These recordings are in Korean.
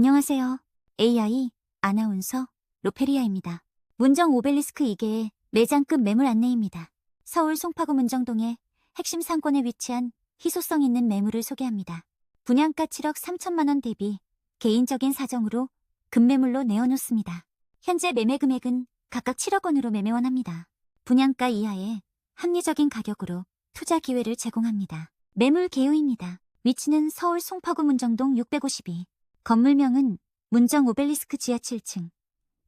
안녕하세요. AI 아나운서 로페리아입니다. 문정 오벨리스크 2개의 매장급 매물 안내입니다. 서울 송파구 문정동에 핵심 상권에 위치한 희소성 있는 매물을 소개합니다. 분양가 7억 3천만 원 대비 개인적인 사정으로 급매물로 내어놓습니다. 현재 매매 금액은 각각 7억 원으로 매매 원합니다. 분양가 이하의 합리적인 가격으로 투자 기회를 제공합니다. 매물 개요입니다. 위치는 서울 송파구 문정동 652. 건물명은 문정 오벨리스크 지하 7층,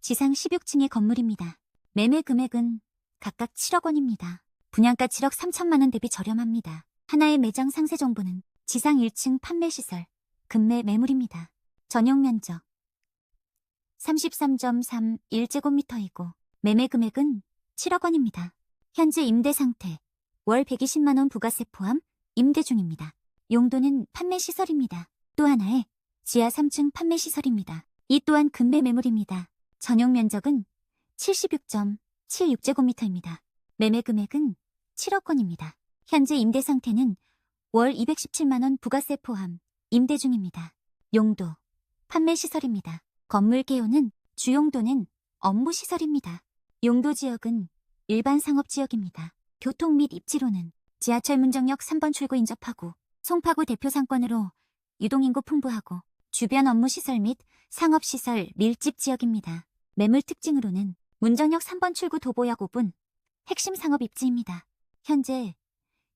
지상 16층의 건물입니다. 매매 금액은 각각 7억 원입니다. 분양가 7억 3천만 원 대비 저렴합니다. 하나의 매장 상세 정보는 지상 1층 판매 시설, 금매 매물입니다. 전용 면적 33.31제곱미터이고 매매 금액은 7억 원입니다. 현재 임대 상태 월 120만 원 부가세 포함 임대 중입니다. 용도는 판매 시설입니다. 또 하나의 지하 3층 판매 시설입니다. 이 또한 금매 매물입니다. 전용 면적은 76.76제곱미터입니다. 매매 금액은 7억 원입니다. 현재 임대 상태는 월 217만 원 부가세 포함 임대 중입니다. 용도 판매 시설입니다. 건물 개요는 주용도는 업무 시설입니다. 용도 지역은 일반 상업 지역입니다. 교통 및 입지로는 지하철 문정역 3번 출구 인접하고 송파구 대표 상권으로 유동인구 풍부하고 주변 업무 시설 및 상업 시설 밀집 지역입니다. 매물 특징으로는 문정역 3번 출구 도보역 5분 핵심 상업 입지입니다. 현재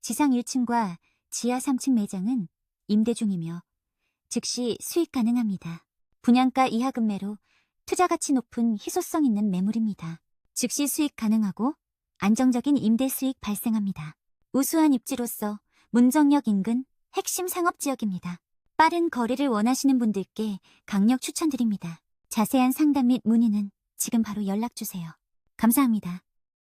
지상 1층과 지하 3층 매장은 임대 중이며 즉시 수익 가능합니다. 분양가 이하 금매로 투자 가치 높은 희소성 있는 매물입니다. 즉시 수익 가능하고 안정적인 임대 수익 발생합니다. 우수한 입지로서 문정역 인근 핵심 상업 지역입니다. 빠른 거래를 원하시는 분들께 강력 추천드립니다. 자세한 상담 및 문의는 지금 바로 연락 주세요. 감사합니다.